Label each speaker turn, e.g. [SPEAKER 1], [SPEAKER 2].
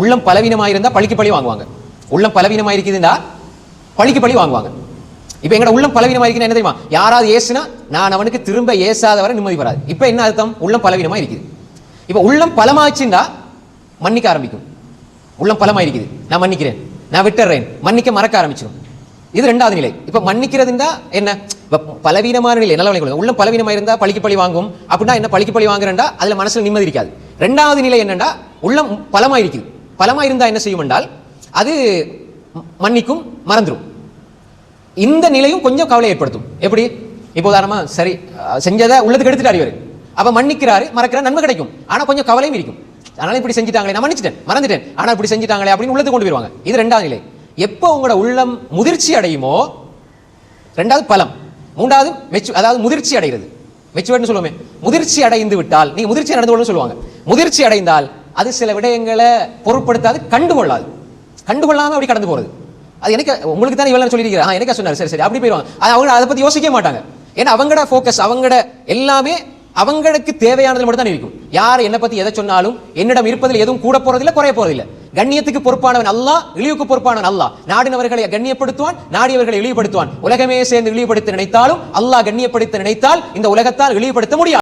[SPEAKER 1] உள்ளம் பலவீனமாயிருந்தா பழிக்கு பழி வாங்குவாங்க. உள்ளம் பலவீனமாயிருக்குதுண்டா பழிக்கு பழி வாங்குவாங்க. இப்போ எங்களோட உள்ளம் பலவீனமாயிருக்குன்னு என்ன தெரியுமா? யாராவது ஏசுனா நான் அவனுக்கு திரும்ப ஏசாத வரை நிம்மதி வராது இப்போ என்ன அர்த்தம்? உள்ளம் பலவீனமாக இருக்குது இப்போ உள்ளம் பலமாச்சுண்டா மன்னிக்க ஆரம்பிக்கும். உள்ளம் பலமா இருக்குது நான் மன்னிக்கிறேன். நான் விட்டுறேன். மன்னிக்க மறக்க ஆரம்பிச்சிடும் இது ரெண்டாவது நிலை. இப்ப மன்னிக்கிறதுண்டா என்ன? இப்ப பலவீனமான நிலை. நல்ல விளங்குங்க. உள்ளம் பலவீனமா இருந்தா பழிக்கு பழி வாங்கும். அப்படின்னா என்ன? பழிக்கு பழி வாங்குறேன்டா அதுல மனசுல நிம்மதி இருக்காது. ரெண்டாவது நிலை என்னன்னா உள்ளம் பலமா இருக்குது பலமாக இருந்தால் என்ன செய்யும் என்றால் அது மன்னிக்கும் மறந்துடும் இந்த நிலையும் கொஞ்சம் கவலை ஏற்படுத்தும். எப்படி? இப்போ உதாரணமாக சரி செஞ்சதை உள்ளதுக்கு எடுத்துட்டாரு இவரு. அப்போ மன்னிக்கிறாரு மறக்கிற நன்மை கிடைக்கும். ஆனால் கொஞ்சம் கவலையும் இருக்கும். அதனால் இப்படி செஞ்சிட்டாங்களே நான் மன்னிச்சிட்டேன் மறந்துட்டேன். ஆனால் இப்படி செஞ்சிட்டாங்களே அப்படின்னு உள்ளது கொண்டு போயிருவாங்க. இது ரெண்டாவது நிலை. எப்போ உங்களோட உள்ளம் முதிர்ச்சி அடையுமோ ரெண்டாவது பலம். மூன்றாவது மெச்சு அதாவது முதிர்ச்சி அடைகிறது. மெச்சுவர்னு சொல்லுவோமே. முதிர்ச்சி அடைந்து விட்டால் நீங்கள் முதிர்ச்சி நடந்து கொள்ளணும்னு சொல்லுவாங்க. முதிர்ச்சி அடைந்தால் அது சில விடயங்களை பொருட்படுத்தாது கண்டுகொள்ளாது. கண்டுகொள்ளாம அப்படி கடந்து போகிறது அது எனக்கு உங்களுக்கு தான் இவ்வளவு சொல்லியிருக்கிறேன். ஆ, எனக்கா சொன்னார். சரி சரி அப்படி போயிடுவாங்க அவங்க அதை பத்தி யோசிக்க மாட்டாங்க. ஏன்னா அவங்களோட ஃபோக்கஸ் அவங்களோட எல்லாமே அவங்களுக்கு தேவையானது மட்டும் தான் இருக்கும். யார் என்னை பத்தி எதை சொன்னாலும் என்னிடம் இருப்பதில் எதுவும் கூட போறதில்ல குறைய போறதில்ல. கண்ணியத்துக்கு பொறுப்பானவன் அல்லா இழிவுக்கு பொறுப்பானவன் அல்லா நாடினவர்களை கண்ணியப்படுத்துவான் நாடியவர்களை இழிவுபடுத்துவான். உலகமே சேர்ந்து இழிவுபடுத்த நினைத்தாலும் அல்லாஹ் கண்ணியப்படுத்த நினைத்தால் இந்த உலகத்தால் இழிவுபடுத்த முடியாது.